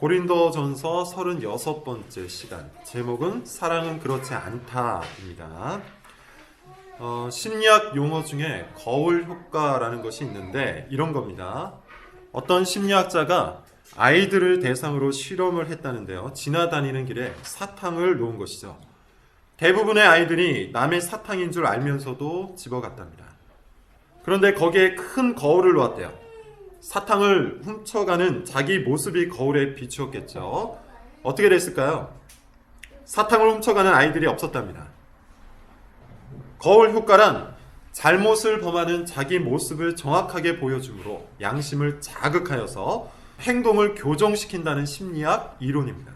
고린도전서 36번째 시간. 제목은 사랑은 그렇지 않다입니다. 어, 심리학 용어 중에 거울 효과라는 것이 있는데 이런 겁니다. 어떤 심리학자가 아이들을 대상으로 실험을 했다는데요. 지나다니는 길에 사탕을 놓은 것이죠. 대부분의 아이들이 남의 사탕인 줄 알면서도 집어갔답니다. 그런데 거기에 큰 거울을 놓았대요. 사탕을 훔쳐가는 자기 모습이 거울에 비추었겠죠. 어떻게 됐을까요? 사탕을 훔쳐가는 아이들이 없었답니다. 거울 효과란 잘못을 범하는 자기 모습을 정확하게 보여주므로 양심을 자극하여서 행동을 교정시킨다는 심리학 이론입니다.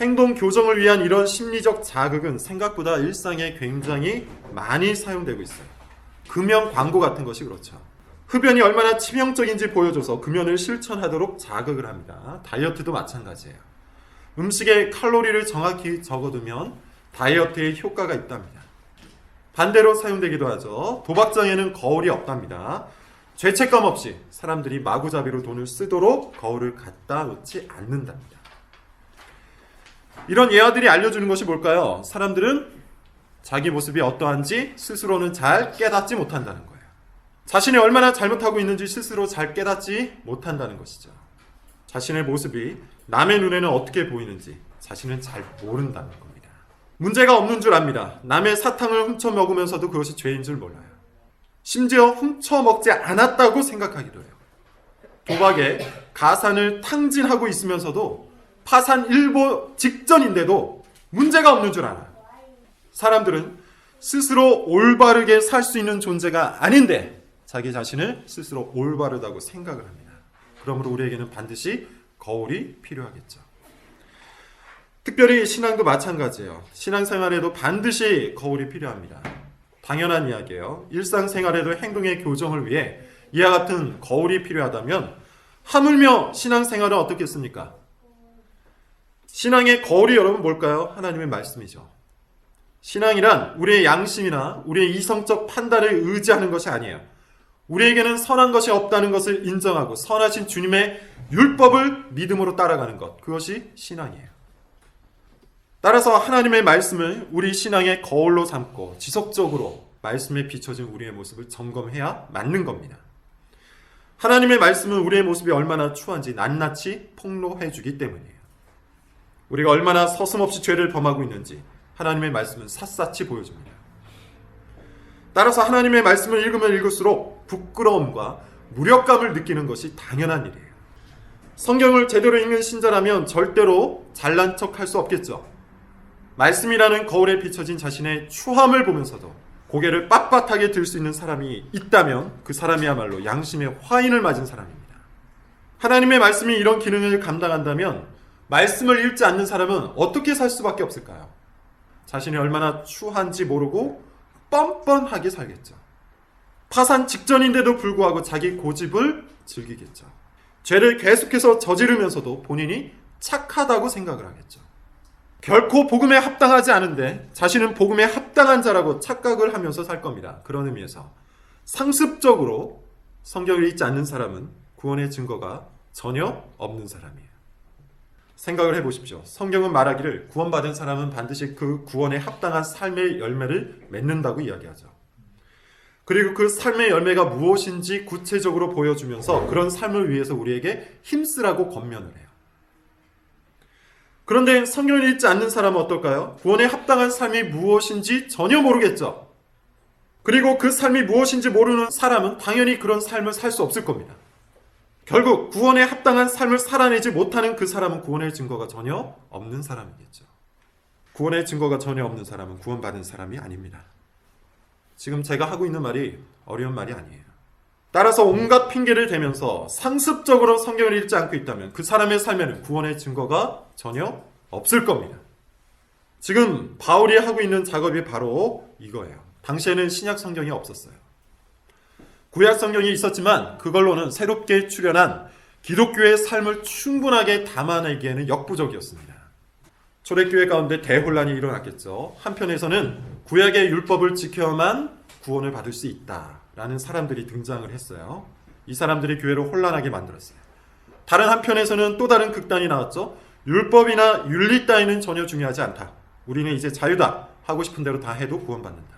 행동 교정을 위한 이런 심리적 자극은 생각보다 일상에 굉장히 많이 사용되고 있어요. 금연 광고 같은 것이 그렇죠. 흡연이 얼마나 치명적인지 보여줘서 금연을 실천하도록 자극을 합니다. 다이어트도 마찬가지예요. 음식에 칼로리를 정확히 적어두면 다이어트에 효과가 있답니다. 반대로 사용되기도 하죠. 도박장에는 거울이 없답니다. 죄책감 없이 사람들이 마구잡이로 돈을 쓰도록 거울을 갖다 놓지 않는답니다. 이런 예화들이 알려주는 것이 뭘까요? 사람들은 자기 모습이 어떠한지 스스로는 잘 깨닫지 못한다는 거예요. 자신이 얼마나 잘못하고 있는지 스스로 잘 깨닫지 못한다는 것이죠. 자신의 모습이 남의 눈에는 어떻게 보이는지 자신은 잘 모른다는 겁니다. 문제가 없는 줄 압니다. 남의 사탕을 훔쳐 먹으면서도 그것이 죄인 줄 몰라요. 심지어 훔쳐 먹지 않았다고 생각하기도 해요. 도박에 가산을 탕진하고 있으면서도 파산 일보 직전인데도 문제가 없는 줄 알아요. 사람들은 스스로 올바르게 살 수 있는 존재가 아닌데 자기 자신을 스스로 올바르다고 생각을 합니다. 그러므로 우리에게는 반드시 거울이 필요하겠죠. 특별히 신앙도 마찬가지예요. 신앙생활에도 반드시 거울이 필요합니다. 당연한 이야기예요. 일상생활에도 행동의 교정을 위해 이와 같은 거울이 필요하다면 하물며 신앙생활은 어떻겠습니까? 신앙의 거울이 여러분 뭘까요? 하나님의 말씀이죠. 신앙이란 우리의 양심이나 우리의 이성적 판단을 의지하는 것이 아니에요. 우리에게는 선한 것이 없다는 것을 인정하고 선하신 주님의 율법을 믿음으로 따라가는 것. 그것이 신앙이에요. 따라서 하나님의 말씀을 우리 신앙의 거울로 삼고 지속적으로 말씀에 비춰진 우리의 모습을 점검해야 맞는 겁니다. 하나님의 말씀은 우리의 모습이 얼마나 추한지 낱낱이 폭로해 주기 때문이에요. 우리가 얼마나 서슴없이 죄를 범하고 있는지 하나님의 말씀은 샅샅이 보여줍니다. 따라서 하나님의 말씀을 읽으면 읽을수록 부끄러움과 무력감을 느끼는 것이 당연한 일이에요. 성경을 제대로 읽는 신자라면 절대로 잘난 척 할 수 없겠죠. 말씀이라는 거울에 비춰진 자신의 추함을 보면서도 고개를 빳빳하게 들 수 있는 사람이 있다면 그 사람이야말로 양심의 화인을 맞은 사람입니다. 하나님의 말씀이 이런 기능을 감당한다면 말씀을 읽지 않는 사람은 어떻게 살 수밖에 없을까요? 자신이 얼마나 추한지 모르고 뻔뻔하게 살겠죠. 파산 직전인데도 불구하고 자기 고집을 즐기겠죠. 죄를 계속해서 저지르면서도 본인이 착하다고 생각을 하겠죠. 결코 복음에 합당하지 않은데 자신은 복음에 합당한 자라고 착각을 하면서 살 겁니다. 그런 의미에서 상습적으로 성경을 읽지 않는 사람은 구원의 증거가 전혀 없는 사람이에요. 생각을 해보십시오. 성경은 말하기를 구원받은 사람은 반드시 그 구원에 합당한 삶의 열매를 맺는다고 이야기하죠. 그리고 그 삶의 열매가 무엇인지 구체적으로 보여주면서 그런 삶을 위해서 우리에게 힘쓰라고 권면을 해요. 그런데 성경을 읽지 않는 사람은 어떨까요? 구원에 합당한 삶이 무엇인지 전혀 모르겠죠. 그리고 그 삶이 무엇인지 모르는 사람은 당연히 그런 삶을 살 수 없을 겁니다. 결국 구원에 합당한 삶을 살아내지 못하는 그 사람은 구원의 증거가 전혀 없는 사람이겠죠. 구원의 증거가 전혀 없는 사람은 구원받은 사람이 아닙니다. 지금 제가 하고 있는 말이 어려운 말이 아니에요. 따라서 온갖 핑계를 대면서 상습적으로 성경을 읽지 않고 있다면 그 사람의 삶에는 구원의 증거가 전혀 없을 겁니다. 지금 바울이 하고 있는 작업이 바로 이거예요. 당시에는 신약 성경이 없었어요. 구약 성경이 있었지만 그걸로는 새롭게 출현한 기독교의 삶을 충분하게 담아내기에는 역부족이었습니다. 초대교회 가운데 대혼란이 일어났겠죠. 한편에서는 구약의 율법을 지켜야만 구원을 받을 수 있다라는 사람들이 등장을 했어요. 이 사람들이 교회를 혼란하게 만들었어요. 다른 한편에서는 또 다른 극단이 나왔죠. 율법이나 윤리 따위는 전혀 중요하지 않다. 우리는 이제 자유다. 하고 싶은 대로 다 해도 구원받는다.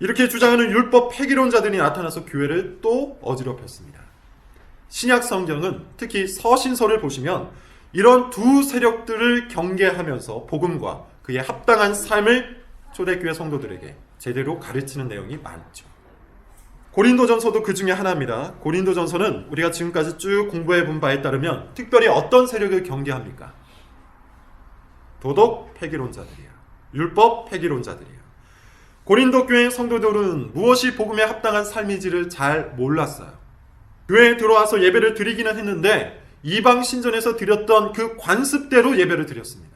이렇게 주장하는 율법 폐기론자들이 나타나서 교회를 또 어지럽혔습니다. 신약 성경은 특히 서신서를 보시면 이런 두 세력들을 경계하면서 복음과 그에 합당한 삶을 초대교회 성도들에게 제대로 가르치는 내용이 많죠. 고린도전서도 그 중에 하나입니다. 고린도전서는 우리가 지금까지 쭉 공부해 본 바에 따르면 특별히 어떤 세력을 경계합니까? 도덕 폐기론자들이야. 율법 폐기론자들이야. 고린도 교회 성도들은 무엇이 복음에 합당한 삶인지를 잘 몰랐어요. 교회에 들어와서 예배를 드리기는 했는데 이방 신전에서 드렸던 그 관습대로 예배를 드렸습니다.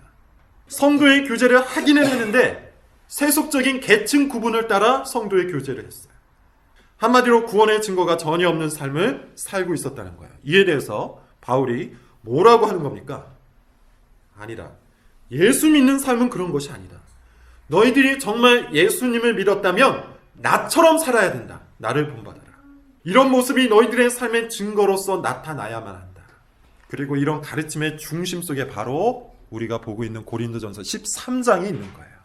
성도의 교제를 하기는 했는데 세속적인 계층 구분을 따라 성도의 교제를 했어요. 한마디로 구원의 증거가 전혀 없는 삶을 살고 있었다는 거예요. 이에 대해서 바울이 뭐라고 하는 겁니까? 아니다. 예수 믿는 삶은 그런 것이 아니다. 너희들이 정말 예수님을 믿었다면 나처럼 살아야 된다. 나를 본받아라. 이런 모습이 너희들의 삶의 증거로서 나타나야만 한다. 그리고 이런 가르침의 중심 속에 바로 우리가 보고 있는 고린도전서 13장이 있는 거예요.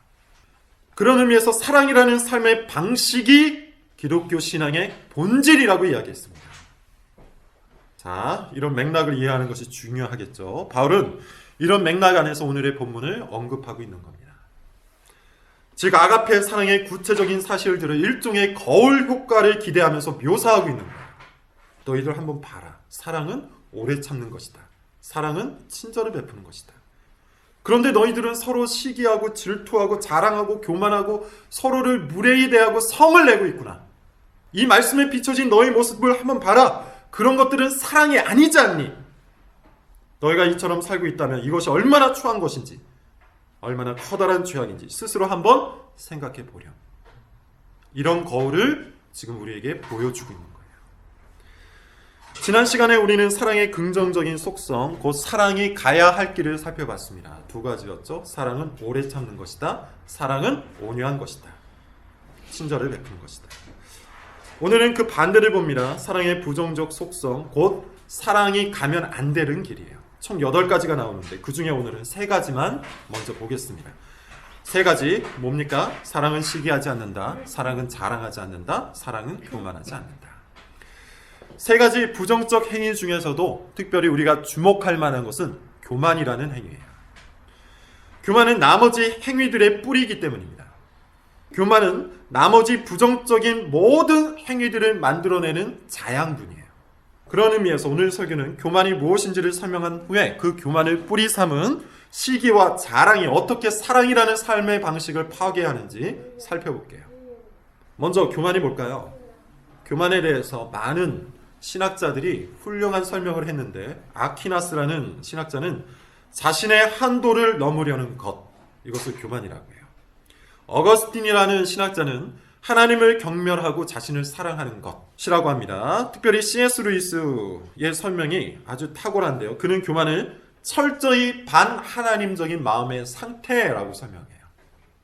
그런 의미에서 사랑이라는 삶의 방식이 기독교 신앙의 본질이라고 이야기했습니다. 자, 이런 맥락을 이해하는 것이 중요하겠죠. 바울은 이런 맥락 안에서 오늘의 본문을 언급하고 있는 겁니다. 즉 아가페 사랑의 구체적인 사실들을 일종의 거울 효과를 기대하면서 묘사하고 있는 거예요. 너희들 한번 봐라. 사랑은 오래 참는 것이다. 사랑은 친절을 베푸는 것이다. 그런데 너희들은 서로 시기하고 질투하고 자랑하고 교만하고 서로를 무례히 대하고 성을 내고 있구나. 이 말씀에 비춰진 너희 모습을 한번 봐라. 그런 것들은 사랑이 아니지 않니? 너희가 이처럼 살고 있다면 이것이 얼마나 추한 것인지, 얼마나 커다란 죄악인지 스스로 한번 생각해 보렴. 이런 거울을 지금 우리에게 보여주고 있는 거예요. 지난 시간에 우리는 사랑의 긍정적인 속성, 곧 사랑이 가야 할 길을 살펴봤습니다. 두 가지였죠. 사랑은 오래 참는 것이다. 사랑은 온유한 것이다. 친절을 베푸는 것이다. 오늘은 그 반대를 봅니다. 사랑의 부정적 속성, 곧 사랑이 가면 안 되는 길이에요. 총 8가지가 나오는데 그 중에 오늘은 세 가지만 먼저 보겠습니다. 세 가지 뭡니까? 사랑은 시기하지 않는다. 사랑은 자랑하지 않는다. 사랑은 교만하지 않는다. 세 가지 부정적 행위 중에서도 특별히 우리가 주목할 만한 것은 교만이라는 행위예요. 교만은 나머지 행위들의 뿌리이기 때문입니다. 교만은 나머지 부정적인 모든 행위들을 만들어내는 자양분이에요. 그런 의미에서 오늘 설교는 교만이 무엇인지를 설명한 후에 그 교만을 뿌리 삼은 시기와 자랑이 어떻게 사랑이라는 삶의 방식을 파괴하는지 살펴볼게요. 먼저 교만이 뭘까요? 교만에 대해서 많은 신학자들이 훌륭한 설명을 했는데 아키나스라는 신학자는 자신의 한도를 넘으려는 것 이것을 교만이라고 해요. 어거스틴이라는 신학자는 하나님을 경멸하고 자신을 사랑하는 것이라고 합니다. 특별히 C.S. 루이스의 설명이 아주 탁월한데요. 그는 교만을 철저히 반하나님적인 마음의 상태라고 설명해요.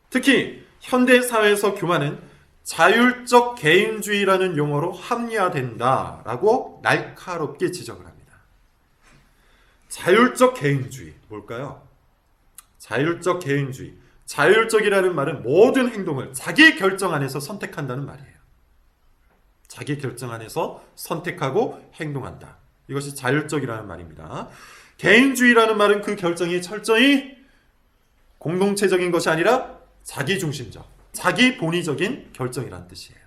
특히 현대 사회에서 교만은 자율적 개인주의라는 용어로 합리화된다라고 날카롭게 지적을 합니다. 자율적 개인주의 뭘까요? 자율적 개인주의. 자율적이라는 말은 모든 행동을 자기 결정 안에서 선택한다는 말이에요. 자기 결정 안에서 선택하고 행동한다. 이것이 자율적이라는 말입니다. 개인주의라는 말은 그 결정이 철저히 공동체적인 것이 아니라 자기 중심적, 자기 본의적인 결정이라는 뜻이에요.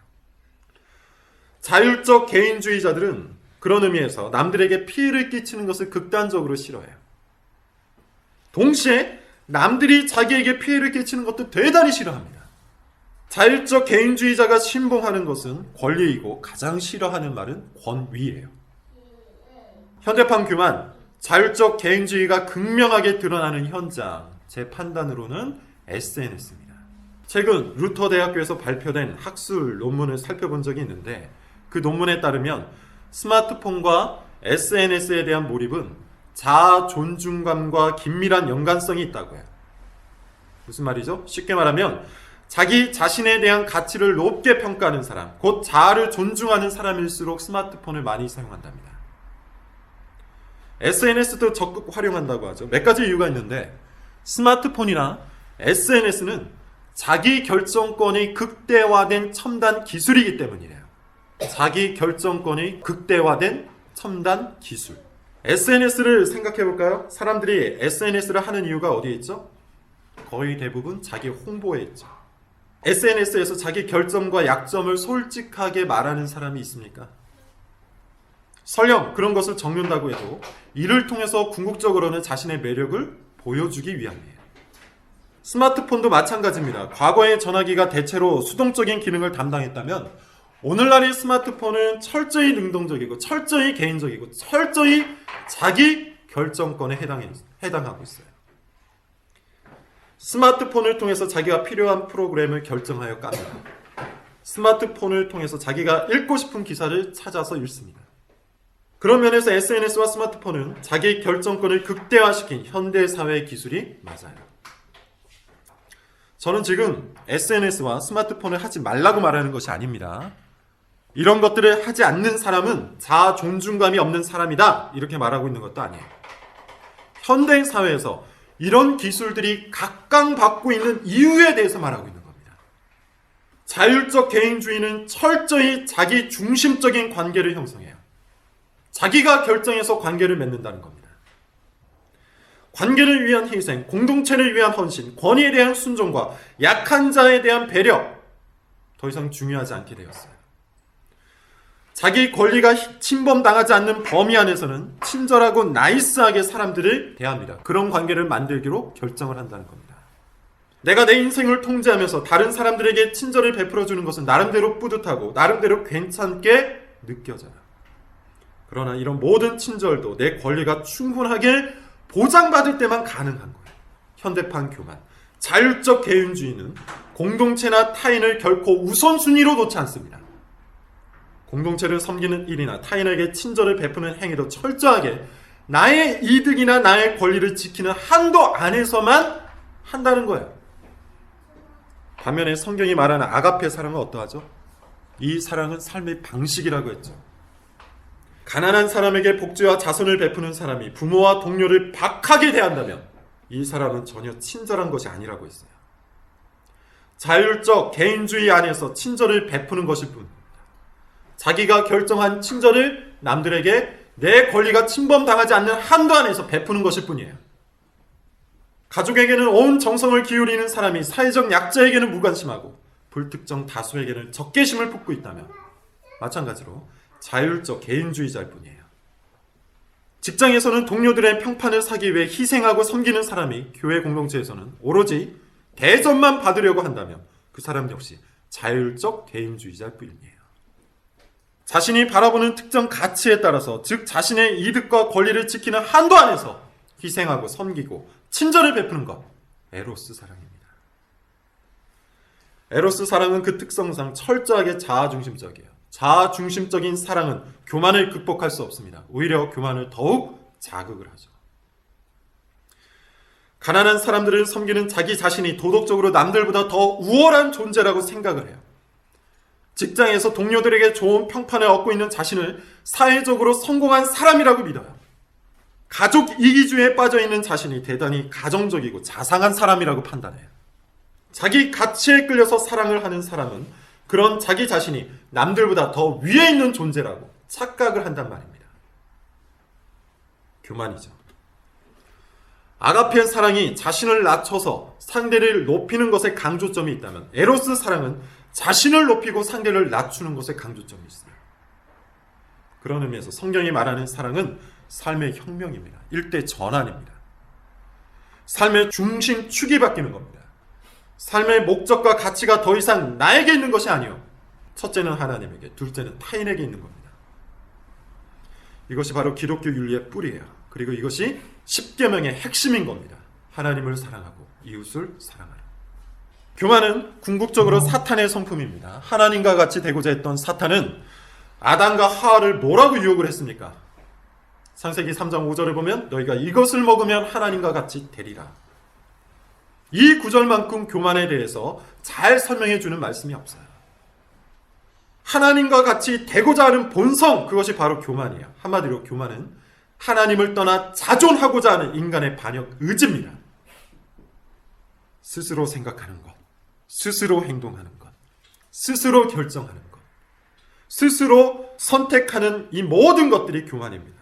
자율적 개인주의자들은 그런 의미에서 남들에게 피해를 끼치는 것을 극단적으로 싫어해요. 동시에 남들이 자기에게 피해를 끼치는 것도 대단히 싫어합니다. 자율적 개인주의자가 신봉하는 것은 권리이고 가장 싫어하는 말은 권위예요. 현대판 교만, 자율적 개인주의가 극명하게 드러나는 현장, 제 판단으로는 SNS입니다. 최근 루터 대학교에서 발표된 학술 논문을 살펴본 적이 있는데 그 논문에 따르면 스마트폰과 SNS에 대한 몰입은 자아 존중감과 긴밀한 연관성이 있다고 해요. 무슨 말이죠? 쉽게 말하면 자기 자신에 대한 가치를 높게 평가하는 사람, 곧 자아를 존중하는 사람일수록 스마트폰을 많이 사용한답니다. SNS도 적극 활용한다고 하죠. 몇 가지 이유가 있는데 스마트폰이나 SNS는 자기 결정권이 극대화된 첨단 기술이기 때문이래요. 자기 결정권이 극대화된 첨단 기술. SNS를 생각해 볼까요? 사람들이 SNS를 하는 이유가 어디에 있죠? 거의 대부분 자기 홍보에 있죠. SNS에서 자기 결점과 약점을 솔직하게 말하는 사람이 있습니까? 설령 그런 것을 적는다고 해도 이를 통해서 궁극적으로는 자신의 매력을 보여주기 위함이에요. 스마트폰도 마찬가지입니다. 과거의 전화기가 대체로 수동적인 기능을 담당했다면 오늘날의 스마트폰은 철저히 능동적이고 철저히 개인적이고 철저히 자기 결정권에 해당하고 있어요. 스마트폰을 통해서 자기가 필요한 프로그램을 결정하여 깝니다. 스마트폰을 통해서 자기가 읽고 싶은 기사를 찾아서 읽습니다. 그런 면에서 SNS와 스마트폰은 자기 결정권을 극대화시킨 현대 사회의 기술이 맞아요. 저는 지금 SNS와 스마트폰을 하지 말라고 말하는 것이 아닙니다. 이런 것들을 하지 않는 사람은 자아 존중감이 없는 사람이다. 이렇게 말하고 있는 것도 아니에요. 현대 사회에서 이런 기술들이 각광받고 있는 이유에 대해서 말하고 있는 겁니다. 자율적 개인주의는 철저히 자기 중심적인 관계를 형성해요. 자기가 결정해서 관계를 맺는다는 겁니다. 관계를 위한 희생, 공동체를 위한 헌신, 권위에 대한 순종과 약한 자에 대한 배려, 더 이상 중요하지 않게 되었어요. 자기 권리가 침범당하지 않는 범위 안에서는 친절하고 나이스하게 사람들을 대합니다. 그런 관계를 만들기로 결정을 한다는 겁니다. 내가 내 인생을 통제하면서 다른 사람들에게 친절을 베풀어 주는 것은 나름대로 뿌듯하고 나름대로 괜찮게 느껴져요. 그러나 이런 모든 친절도 내 권리가 충분하게 보장받을 때만 가능한 거예요. 현대판 교만. 자율적 개인주의는 공동체나 타인을 결코 우선순위로 놓지 않습니다. 공동체를 섬기는 일이나 타인에게 친절을 베푸는 행위도 철저하게 나의 이득이나 나의 권리를 지키는 한도 안에서만 한다는 거예요. 반면에 성경이 말하는 아가페 사랑은 어떠하죠? 이 사랑은 삶의 방식이라고 했죠. 가난한 사람에게 복지와 자선을 베푸는 사람이 부모와 동료를 박하게 대한다면 이 사람은 전혀 친절한 것이 아니라고 했어요. 자율적 개인주의 안에서 친절을 베푸는 것일 뿐. 자기가 결정한 친절을 남들에게 내 권리가 침범당하지 않는 한도 안에서 베푸는 것일 뿐이에요. 가족에게는 온 정성을 기울이는 사람이 사회적 약자에게는 무관심하고 불특정 다수에게는 적개심을 품고 있다면 마찬가지로 자율적 개인주의자일 뿐이에요. 직장에서는 동료들의 평판을 사기 위해 희생하고 섬기는 사람이 교회 공동체에서는 오로지 대접만 받으려고 한다면 그 사람 역시 자율적 개인주의자일 뿐이에요. 자신이 바라보는 특정 가치에 따라서 즉 자신의 이득과 권리를 지키는 한도 안에서 희생하고 섬기고 친절을 베푸는 것 에로스 사랑입니다. 에로스 사랑은 그 특성상 철저하게 자아 중심적이에요. 자아 중심적인 사랑은 교만을 극복할 수 없습니다. 오히려 교만을 더욱 자극을 하죠. 가난한 사람들을 섬기는 자기 자신이 도덕적으로 남들보다 더 우월한 존재라고 생각을 해요. 직장에서 동료들에게 좋은 평판을 얻고 있는 자신을 사회적으로 성공한 사람이라고 믿어요. 가족 이기주의에 빠져 있는 자신이 대단히 가정적이고 자상한 사람이라고 판단해요. 자기 가치에 끌려서 사랑을 하는 사람은 그런 자기 자신이 남들보다 더 위에 있는 존재라고 착각을 한단 말입니다. 교만이죠. 아가페 사랑이 자신을 낮춰서 상대를 높이는 것에 강조점이 있다면 에로스 사랑은 자신을 높이고 상대를 낮추는 것에 강조점이 있어요. 그런 의미에서 성경이 말하는 사랑은 삶의 혁명입니다. 일대 전환입니다. 삶의 중심 축이 바뀌는 겁니다. 삶의 목적과 가치가 더 이상 나에게 있는 것이 아니요. 첫째는 하나님에게, 둘째는 타인에게 있는 겁니다. 이것이 바로 기독교 윤리의 뿌리예요. 그리고 이것이 십계명의 핵심인 겁니다. 하나님을 사랑하고 이웃을 사랑하라. 교만은 궁극적으로 사탄의 성품입니다. 하나님과 같이 되고자 했던 사탄은 아담과 하와를 뭐라고 유혹을 했습니까? 창세기 3장 5절을 보면 너희가 이것을 먹으면 하나님과 같이 되리라. 이 구절만큼 교만에 대해서 잘 설명해 주는 말씀이 없어요. 하나님과 같이 되고자 하는 본성, 그것이 바로 교만이에요. 한마디로 교만은 하나님을 떠나 자존하고자 하는 인간의 반역 의지입니다. 스스로 생각하는 것, 스스로 행동하는 것, 스스로 결정하는 것, 스스로 선택하는 이 모든 것들이 교만입니다.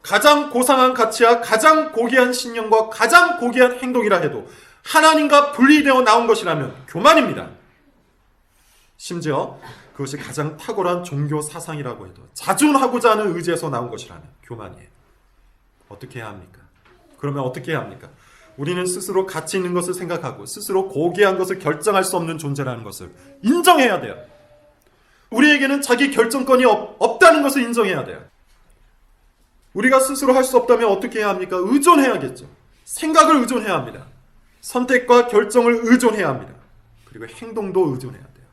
가장 고상한 가치와 가장 고귀한 신념과 가장 고귀한 행동이라 해도 하나님과 분리되어 나온 것이라면 교만입니다. 심지어 그것이 가장 탁월한 종교 사상이라고 해도 자존하고자 하는 의지에서 나온 것이라면 교만이에요. 어떻게 해야 합니까? 그러면 어떻게 해야 합니까? 우리는 스스로 가치 있는 것을 생각하고 스스로 고귀한 것을 결정할 수 없는 존재라는 것을 인정해야 돼요. 우리에게는 자기 결정권이 없, 없다는 것을 인정해야 돼요. 우리가 스스로 할 수 없다면 어떻게 해야 합니까? 의존해야겠죠. 생각을 의존해야 합니다. 선택과 결정을 의존해야 합니다. 그리고 행동도 의존해야 돼요.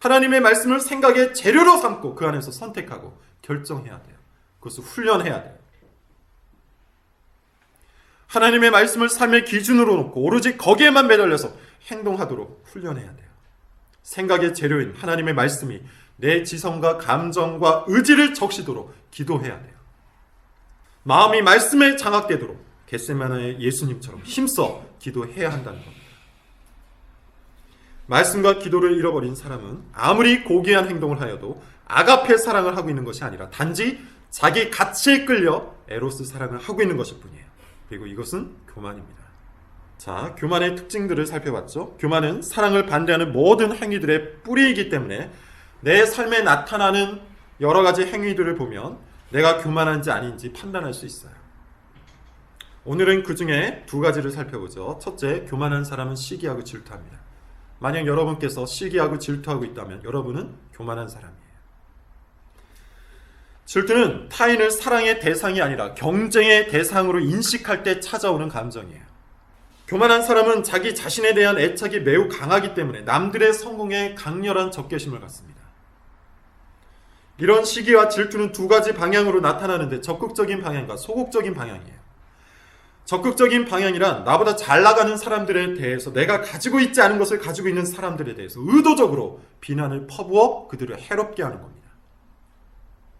하나님의 말씀을 생각의 재료로 삼고 그 안에서 선택하고 결정해야 돼요. 그것을 훈련해야 돼요. 하나님의 말씀을 삶의 기준으로 놓고 오로지 거기에만 매달려서 행동하도록 훈련해야 돼요. 생각의 재료인 하나님의 말씀이 내 지성과 감정과 의지를 적시도록 기도해야 돼요. 마음이 말씀에 장악되도록 겟세마나의 예수님처럼 힘써 기도해야 한다는 겁니다. 말씀과 기도를 잃어버린 사람은 아무리 고귀한 행동을 하여도 아가페 사랑을 하고 있는 것이 아니라 단지 자기 가치에 끌려 에로스 사랑을 하고 있는 것일 뿐이에요. 그리고 이것은 교만입니다. 자, 교만의 특징들을 살펴봤죠. 교만은 사랑을 반대하는 모든 행위들의 뿌리이기 때문에 내 삶에 나타나는 여러 가지 행위들을 보면 내가 교만한지 아닌지 판단할 수 있어요. 오늘은 그 중에 두 가지를 살펴보죠. 첫째, 교만한 사람은 시기하고 질투합니다. 만약 여러분께서 시기하고 질투하고 있다면 여러분은 교만한 사람이에요. 질투는 타인을 사랑의 대상이 아니라 경쟁의 대상으로 인식할 때 찾아오는 감정이에요. 교만한 사람은 자기 자신에 대한 애착이 매우 강하기 때문에 남들의 성공에 강렬한 적개심을 갖습니다. 이런 시기와 질투는 두 가지 방향으로 나타나는데 적극적인 방향과 소극적인 방향이에요. 적극적인 방향이란 나보다 잘 나가는 사람들에 대해서 내가 가지고 있지 않은 것을 가지고 있는 사람들에 대해서 의도적으로 비난을 퍼부어 그들을 해롭게 하는 겁니다.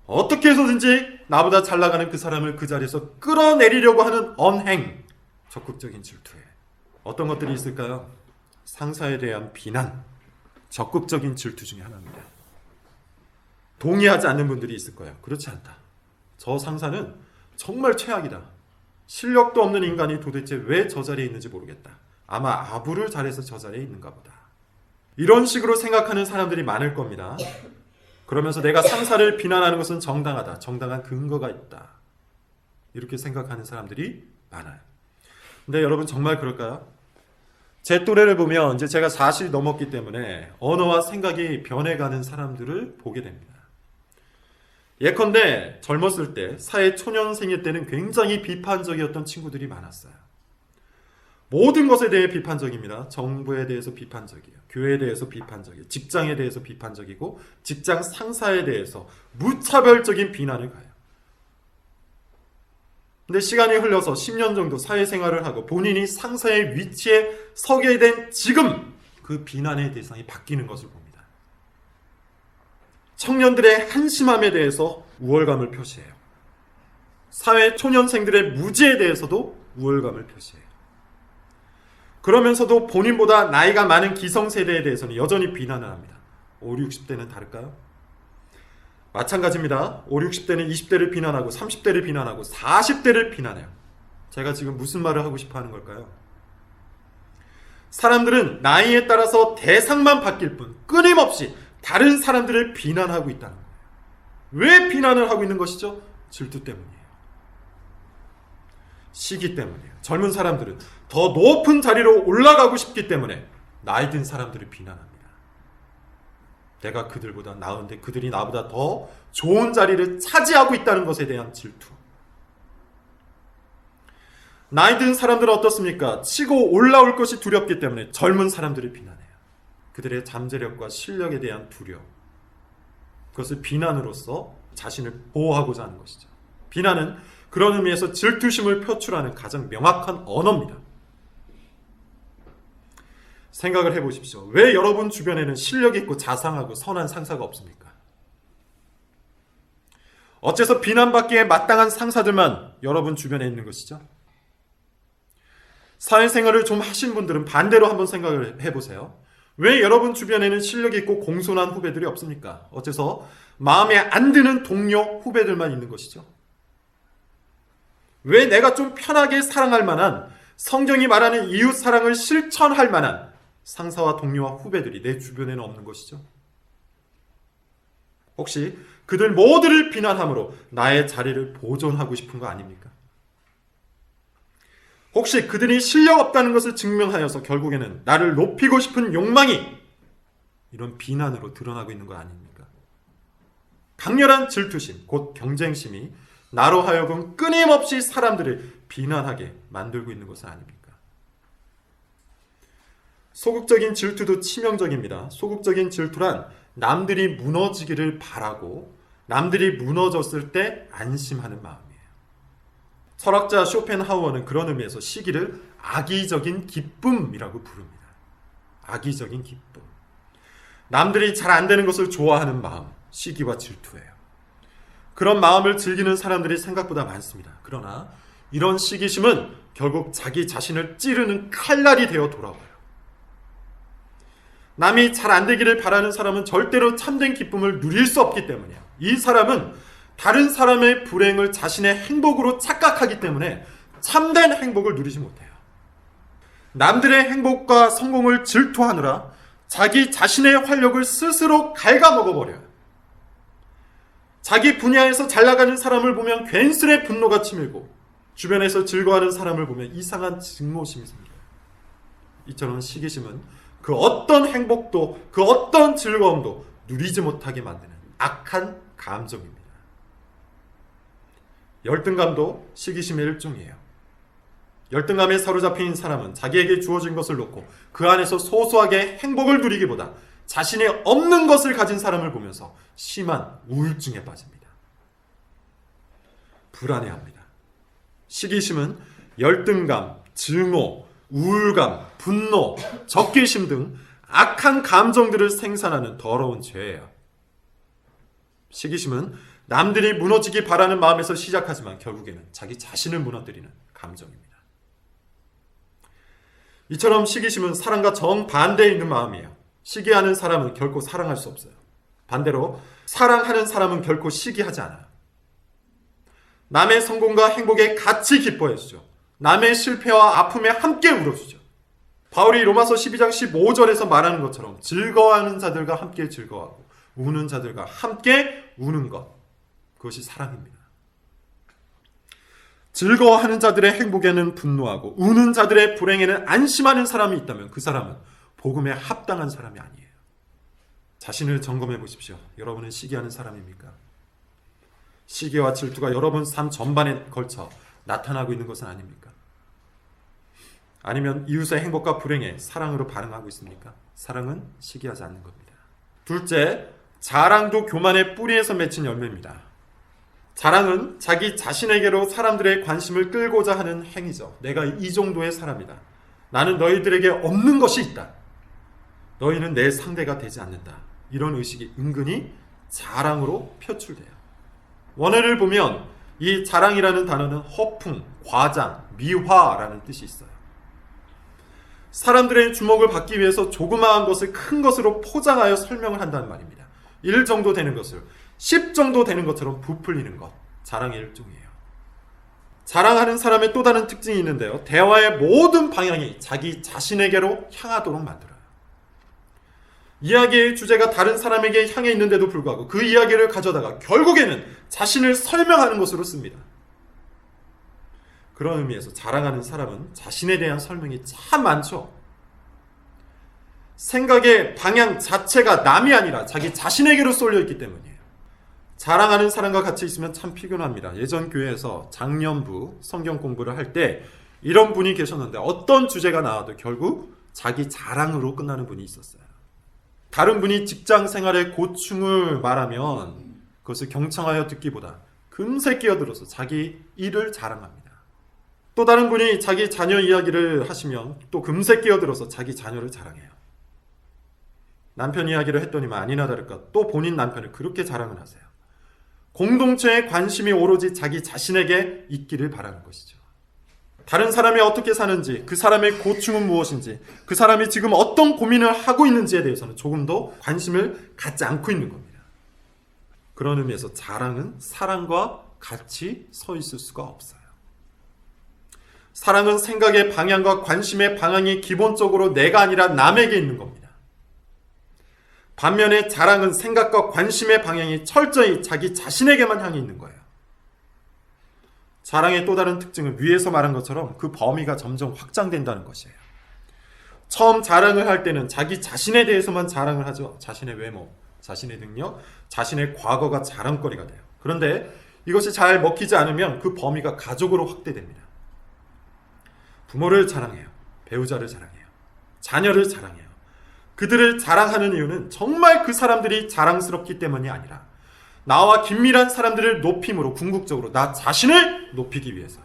어떻게 해서든지 나보다 잘 나가는 그 사람을 그 자리에서 끌어내리려고 하는 언행, 적극적인 질투에 어떤 것들이 있을까요? 상사에 대한 비난, 적극적인 질투 중에 하나입니다. 동의하지 않는 분들이 있을 거예요. 그렇지 않다. 저 상사는 정말 최악이다. 실력도 없는 인간이 도대체 왜 저 자리에 있는지 모르겠다. 아마 아부를 잘해서 저 자리에 있는가 보다. 이런 식으로 생각하는 사람들이 많을 겁니다. 그러면서 내가 상사를 비난하는 것은 정당하다. 정당한 근거가 있다. 이렇게 생각하는 사람들이 많아요. 근데 여러분 정말 그럴까요? 제 또래를 보면 이제 제가 40이 넘었기 때문에 언어와 생각이 변해가는 사람들을 보게 됩니다. 예컨대 젊었을 때 사회 초년생일 때는 굉장히 비판적이었던 친구들이 많았어요. 모든 것에 대해 비판적입니다. 정부에 대해서 비판적이에요. 교회에 대해서 비판적이에요. 직장에 대해서 비판적이고 직장 상사에 대해서 무차별적인 비난을 가요. 근데 시간이 흘러서 10년 정도 사회생활을 하고 본인이 상사의 위치에 서게 된 지금 그 비난의 대상이 바뀌는 것을 봅니다. 청년들의 한심함에 대해서 우월감을 표시해요. 사회 초년생들의 무지에 대해서도 우월감을 표시해요. 그러면서도 본인보다 나이가 많은 기성세대에 대해서는 여전히 비난을 합니다. 5, 60대는 다를까요? 마찬가지입니다. 5, 60대는 20대를 비난하고 30대를 비난하고 40대를 비난해요. 제가 지금 무슨 말을 하고 싶어 하는 걸까요? 사람들은 나이에 따라서 대상만 바뀔 뿐 끊임없이 다른 사람들을 비난하고 있다는 거예요. 왜 비난을 하고 있는 것이죠? 질투 때문이에요. 시기 때문이에요. 젊은 사람들은 더 높은 자리로 올라가고 싶기 때문에 나이 든 사람들을 비난합니다. 내가 그들보다 나은데 그들이 나보다 더 좋은 자리를 차지하고 있다는 것에 대한 질투. 나이 든 사람들은 어떻습니까? 치고 올라올 것이 두렵기 때문에 젊은 사람들을 비난해요. 그들의 잠재력과 실력에 대한 두려움. 그것을 비난으로서 자신을 보호하고자 하는 것이죠. 비난은 그런 의미에서 질투심을 표출하는 가장 명확한 언어입니다. 생각을 해보십시오. 왜 여러분 주변에는 실력 있고 자상하고 선한 상사가 없습니까? 어째서 비난받기에 마땅한 상사들만 여러분 주변에 있는 것이죠? 사회생활을 좀 하신 분들은 반대로 한번 생각을 해보세요. 왜 여러분 주변에는 실력 있고 공손한 후배들이 없습니까? 어째서 마음에 안 드는 동료 후배들만 있는 것이죠? 왜 내가 좀 편하게 사랑할 만한 성경이 말하는 이웃 사랑을 실천할 만한 상사와 동료와 후배들이 내 주변에는 없는 것이죠? 혹시 그들 모두를 비난함으로 나의 자리를 보존하고 싶은 거 아닙니까? 혹시 그들이 실력 없다는 것을 증명하여서 결국에는 나를 높이고 싶은 욕망이 이런 비난으로 드러나고 있는 거 아닙니까? 강렬한 질투심, 곧 경쟁심이 나로 하여금 끊임없이 사람들을 비난하게 만들고 있는 것은 아닙니까? 소극적인 질투도 치명적입니다. 소극적인 질투란 남들이 무너지기를 바라고 남들이 무너졌을 때 안심하는 마음이에요. 철학자 쇼펜하우어는 그런 의미에서 시기를 악의적인 기쁨이라고 부릅니다. 악의적인 기쁨. 남들이 잘 안 되는 것을 좋아하는 마음, 시기와 질투예요. 그런 마음을 즐기는 사람들이 생각보다 많습니다. 그러나 이런 시기심은 결국 자기 자신을 찌르는 칼날이 되어 돌아와요. 남이 잘 안 되기를 바라는 사람은 절대로 참된 기쁨을 누릴 수 없기 때문이에요. 이 사람은 다른 사람의 불행을 자신의 행복으로 착각하기 때문에 참된 행복을 누리지 못해요. 남들의 행복과 성공을 질투하느라 자기 자신의 활력을 스스로 갉아먹어버려요. 자기 분야에서 잘 나가는 사람을 보면 괜스레 분노가 치밀고 주변에서 즐거워하는 사람을 보면 이상한 증오심이 생겨요. 이처럼 시기심은 그 어떤 행복도 그 어떤 즐거움도 누리지 못하게 만드는 악한 감정입니다. 열등감도 시기심의 일종이에요. 열등감에 사로잡힌 사람은 자기에게 주어진 것을 놓고 그 안에서 소소하게 행복을 누리기보다 자신이 없는 것을 가진 사람을 보면서 심한 우울증에 빠집니다. 불안해합니다. 시기심은 열등감, 증오, 우울감, 분노, 적개심 등 악한 감정들을 생산하는 더러운 죄예요. 시기심은 남들이 무너지기 바라는 마음에서 시작하지만 결국에는 자기 자신을 무너뜨리는 감정입니다. 이처럼 시기심은 사랑과 정반대에 있는 마음이에요. 시기하는 사람은 결코 사랑할 수 없어요. 반대로 사랑하는 사람은 결코 시기하지 않아요. 남의 성공과 행복에 같이 기뻐해주죠. 남의 실패와 아픔에 함께 울어주죠. 바울이 로마서 12장 15절에서 말하는 것처럼 즐거워하는 자들과 함께 즐거워하고 우는 자들과 함께 우는 것. 그것이 사랑입니다. 즐거워하는 자들의 행복에는 분노하고 우는 자들의 불행에는 안심하는 사람이 있다면 그 사람은 복음에 합당한 사람이 아니에요. 자신을 점검해 보십시오. 여러분은 시기하는 사람입니까? 시기와 질투가 여러분 삶 전반에 걸쳐 나타나고 있는 것은 아닙니까? 아니면 이웃의 행복과 불행에 사랑으로 반응하고 있습니까? 사랑은 시기하지 않는 겁니다. 둘째, 자랑도 교만의 뿌리에서 맺힌 열매입니다. 자랑은 자기 자신에게로 사람들의 관심을 끌고자 하는 행위죠. 내가 이 정도의 사람이다. 나는 너희들에게 없는 것이 있다. 너희는 내 상대가 되지 않는다. 이런 의식이 은근히 자랑으로 표출돼요. 원어를 보면 이 자랑이라는 단어는 허풍, 과장, 미화라는 뜻이 있어요. 사람들의 주목을 받기 위해서 조그마한 것을 큰 것으로 포장하여 설명을 한다는 말입니다. 1 정도 되는 것을 10 정도 되는 것처럼 부풀리는 것. 자랑의 일종이에요. 자랑하는 사람의 또 다른 특징이 있는데요. 대화의 모든 방향이 자기 자신에게로 향하도록 만들어요. 이야기의 주제가 다른 사람에게 향해 있는데도 불구하고 그 이야기를 가져다가 결국에는 자신을 설명하는 것으로 씁니다. 그런 의미에서 자랑하는 사람은 자신에 대한 설명이 참 많죠. 생각의 방향 자체가 남이 아니라 자기 자신에게로 쏠려 있기 때문이에요. 자랑하는 사람과 같이 있으면 참 피곤합니다. 예전 교회에서 작년부 성경 공부를 할 때 이런 분이 계셨는데 어떤 주제가 나와도 결국 자기 자랑으로 끝나는 분이 있었어요. 다른 분이 직장 생활의 고충을 말하면 그것을 경청하여 듣기보다 금세 끼어들어서 자기 일을 자랑합니다. 또 다른 분이 자기 자녀 이야기를 하시면 또 금세 끼어들어서 자기 자녀를 자랑해요. 남편 이야기를 했더니만 아니나 다를까 또 본인 남편을 그렇게 자랑을 하세요. 공동체의 관심이 오로지 자기 자신에게 있기를 바라는 것이죠. 다른 사람이 어떻게 사는지, 그 사람의 고충은 무엇인지, 그 사람이 지금 어떤 고민을 하고 있는지에 대해서는 조금도 관심을 갖지 않고 있는 겁니다. 그런 의미에서 자랑은 사랑과 같이 서 있을 수가 없어요. 사랑은 생각의 방향과 관심의 방향이 기본적으로 내가 아니라 남에게 있는 겁니다. 반면에 자랑은 생각과 관심의 방향이 철저히 자기 자신에게만 향해 있는 거예요. 자랑의 또 다른 특징은 위에서 말한 것처럼 그 범위가 점점 확장된다는 것이에요. 처음 자랑을 할 때는 자기 자신에 대해서만 자랑을 하죠. 자신의 외모, 자신의 능력, 자신의 과거가 자랑거리가 돼요. 그런데 이것이 잘 먹히지 않으면 그 범위가 가족으로 확대됩니다. 부모를 자랑해요. 배우자를 자랑해요. 자녀를 자랑해요. 그들을 자랑하는 이유는 정말 그 사람들이 자랑스럽기 때문이 아니라 나와 긴밀한 사람들을 높임으로 궁극적으로 나 자신을 높이기 위해서예요.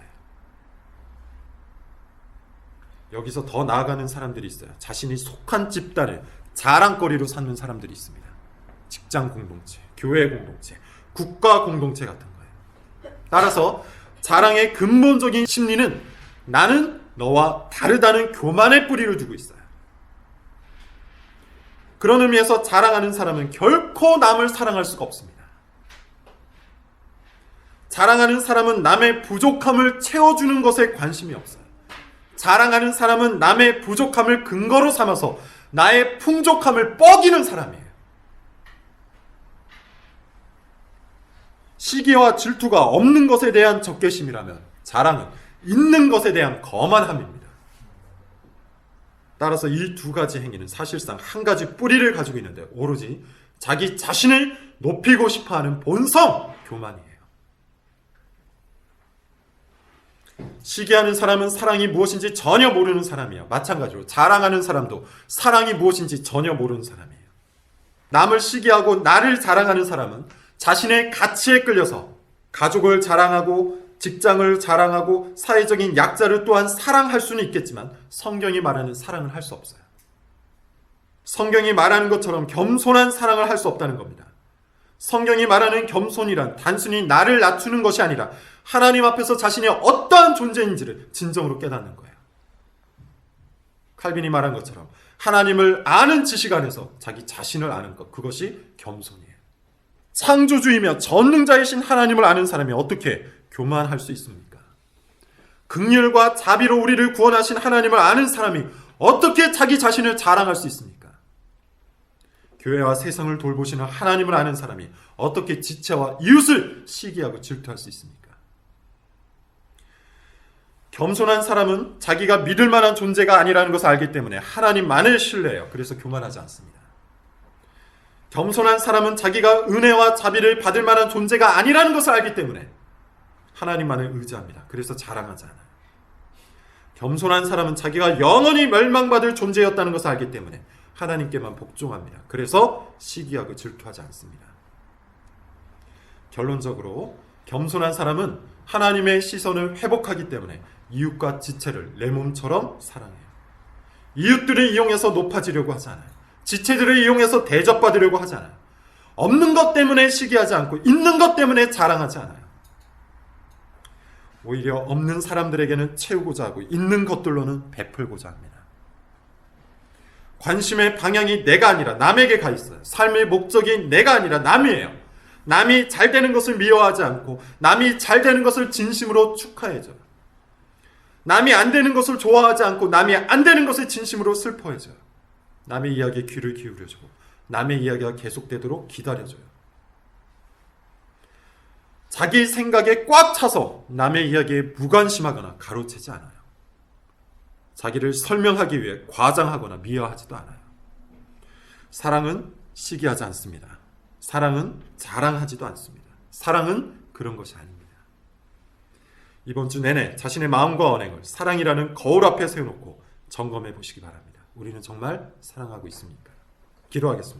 여기서 더 나아가는 사람들이 있어요. 자신이 속한 집단을 자랑거리로 삼는 사람들이 있습니다. 직장 공동체, 교회 공동체, 국가 공동체 같은 거예요. 따라서 자랑의 근본적인 심리는 나는 너와 다르다는 교만의 뿌리를 두고 있어요. 그런 의미에서 자랑하는 사람은 결코 남을 사랑할 수가 없습니다. 자랑하는 사람은 남의 부족함을 채워주는 것에 관심이 없어요. 자랑하는 사람은 남의 부족함을 근거로 삼아서 나의 풍족함을 뻐기는 사람이에요. 시기와 질투가 없는 것에 대한 적개심이라면 자랑은 있는 것에 대한 거만함입니다. 따라서 이 두 가지 행위는 사실상 한 가지 뿌리를 가지고 있는데 오로지 자기 자신을 높이고 싶어 하는 본성 교만이에요. 시기하는 사람은 사랑이 무엇인지 전혀 모르는 사람이야. 마찬가지로 자랑하는 사람도 사랑이 무엇인지 전혀 모르는 사람이에요. 남을 시기하고 나를 자랑하는 사람은 자신의 가치에 끌려서 가족을 자랑하고 직장을 자랑하고 사회적인 약자를 또한 사랑할 수는 있겠지만 성경이 말하는 사랑을 할 수 없어요. 성경이 말하는 것처럼 겸손한 사랑을 할 수 없다는 겁니다. 성경이 말하는 겸손이란 단순히 나를 낮추는 것이 아니라 하나님 앞에서 자신이 어떠한 존재인지를 진정으로 깨닫는 거예요. 칼빈이 말한 것처럼 하나님을 아는 지식 안에서 자기 자신을 아는 것 그것이 겸손이에요. 창조주이며 전능자이신 하나님을 아는 사람이 어떻게 교만할 수 있습니까? 극률과 자비로 우리를 구원하신 하나님을 아는 사람이 어떻게 자기 자신을 자랑할 수 있습니까? 교회와 세상을 돌보시는 하나님을 아는 사람이 어떻게 지체와 이웃을 시기하고 질투할 수 있습니까? 겸손한 사람은 자기가 믿을 만한 존재가 아니라는 것을 알기 때문에 하나님만을 신뢰해요. 그래서 교만하지 않습니다. 겸손한 사람은 자기가 은혜와 자비를 받을 만한 존재가 아니라는 것을 알기 때문에 하나님만을 의지합니다. 그래서 자랑하지 않아요. 겸손한 사람은 자기가 영원히 멸망받을 존재였다는 것을 알기 때문에 하나님께만 복종합니다. 그래서 시기하고 질투하지 않습니다. 결론적으로 겸손한 사람은 하나님의 시선을 회복하기 때문에 이웃과 지체를 내 몸처럼 사랑해요. 이웃들을 이용해서 높아지려고 하지 않아요. 지체들을 이용해서 대접받으려고 하지 않아요. 없는 것 때문에 시기하지 않고 있는 것 때문에 자랑하지 않아요. 오히려 없는 사람들에게는 채우고자 하고 있는 것들로는 베풀고자 합니다. 관심의 방향이 내가 아니라 남에게 가 있어요. 삶의 목적이 내가 아니라 남이에요. 남이 잘 되는 것을 미워하지 않고 남이 잘 되는 것을 진심으로 축하해줘요. 남이 안 되는 것을 좋아하지 않고 남이 안 되는 것을 진심으로 슬퍼해줘요. 남의 이야기에 귀를 기울여주고 남의 이야기가 계속되도록 기다려줘요. 자기 생각에 꽉 차서 남의 이야기에 무관심하거나 가로채지 않아요. 자기를 설명하기 위해 과장하거나 미화하지도 않아요. 사랑은 시기하지 않습니다. 사랑은 자랑하지도 않습니다. 사랑은 그런 것이 아닙니다. 이번 주 내내 자신의 마음과 언행을 사랑이라는 거울 앞에 세워놓고 점검해 보시기 바랍니다. 우리는 정말 사랑하고 있습니까? 기도하겠습니다.